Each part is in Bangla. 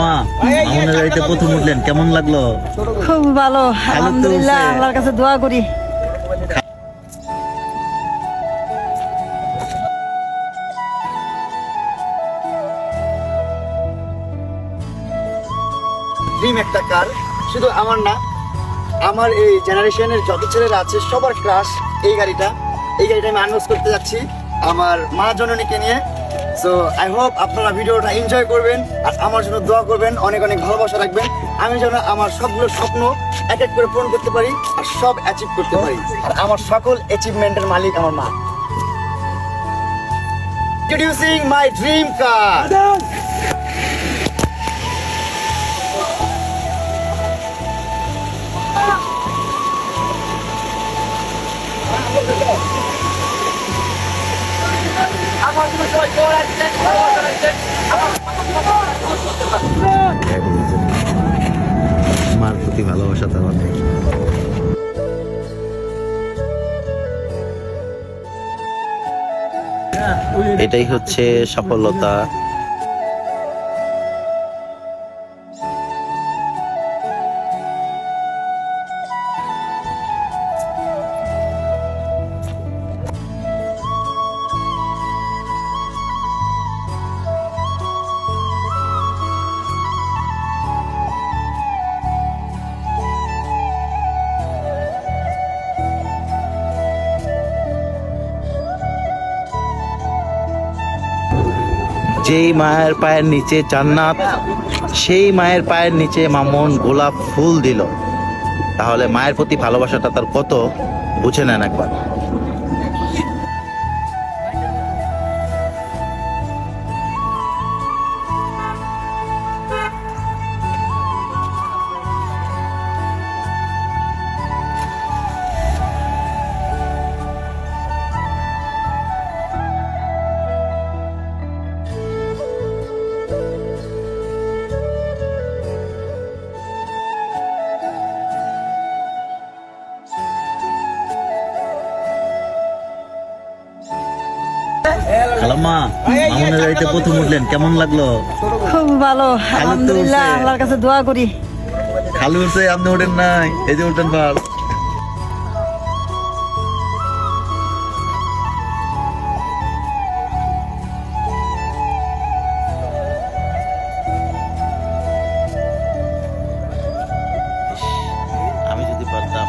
মা আমাদের বাড়িতে প্রথম উঠলেন কেমন লাগল? খুব ভালো আলহামদুলিল্লাহ আল্লাহর কাছে দোয়া করি। ড্রিম একটা কার শুধু আমার না আমার এই জেনারেশনের যত ছেলেরা আছে সবার ক্রাশ এই গাড়িটা। এই গাড়িটা আমি আনবক্স করতে যাচ্ছি আমার মা জননীকে নিয়ে। সো আই হোপ আপনারা ভিডিওটা এনজয় করবেন আর আমার জন্য দোয়া করবেন। অনেক অনেক ভালোবাসা রাখবেন। আমি যেন আমার সবগুলো স্বপ্ন এক এক করে পূরণ করতে পারি আর সব অ্যাচিভ করতে পারি। আর আমার সকল অ্যাচিভমেন্টের মালিক আমার মা। ইন্ট্রোডিউসিং মাই ড্রিম কার মার প্রতি ভালোবাসা তার অনেক। এটাই হচ্ছে সফলতা। যেই মায়ের পায়ের নিচে জান্নাত, সেই মায়ের পায়ের নিচে মামুন গোলাপ ফুল দিল। তাহলে মায়ের প্রতি ভালোবাসাটা তার কত? বুঝে নেন একবার। খালাম্মা মামুনের বাড়িতে প্রথম উঠলেন কেমন লাগল? খুব ভালো আলহামদুলিল্লাহ আল্লাহর কাছে দোয়া করি। খালু উঠছে আপনি নাই এই যে উঠেন ভালো আমি যদি পারতাম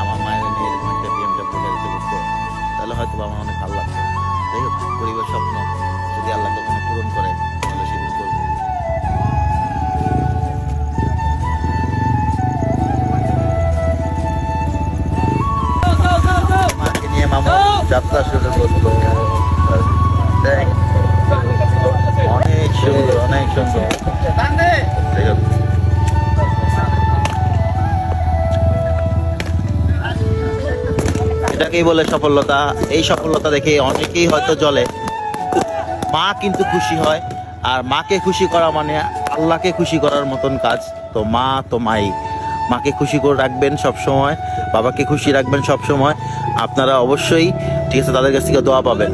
আমার মায়ের নিয়ে এরকম একটা বিএমডাব্লিউ গাড়িতে উঠতে তাহলে হয়তো বা আমার অনেক মামু যাত্রা শুরু দেখ, অনেক সুন্দর অনেক সুন্দর। এটাকেই বলে সফলতা। এই সফলতা দেখে অনেকেই হয়তো জ্বলে। মা কিন্তু খুশি হয়। আর মাকে খুশি করা মানে আল্লাহকে খুশি করার মতন কাজ। তো মা তো মাই। মাকে খুশি করে রাখবেন সব সময়, বাবাকে খুশি রাখবেন সব সময়। আপনারা অবশ্যই ঠিক আছে, তাদের কাছ থেকে দোয়া পাবেন।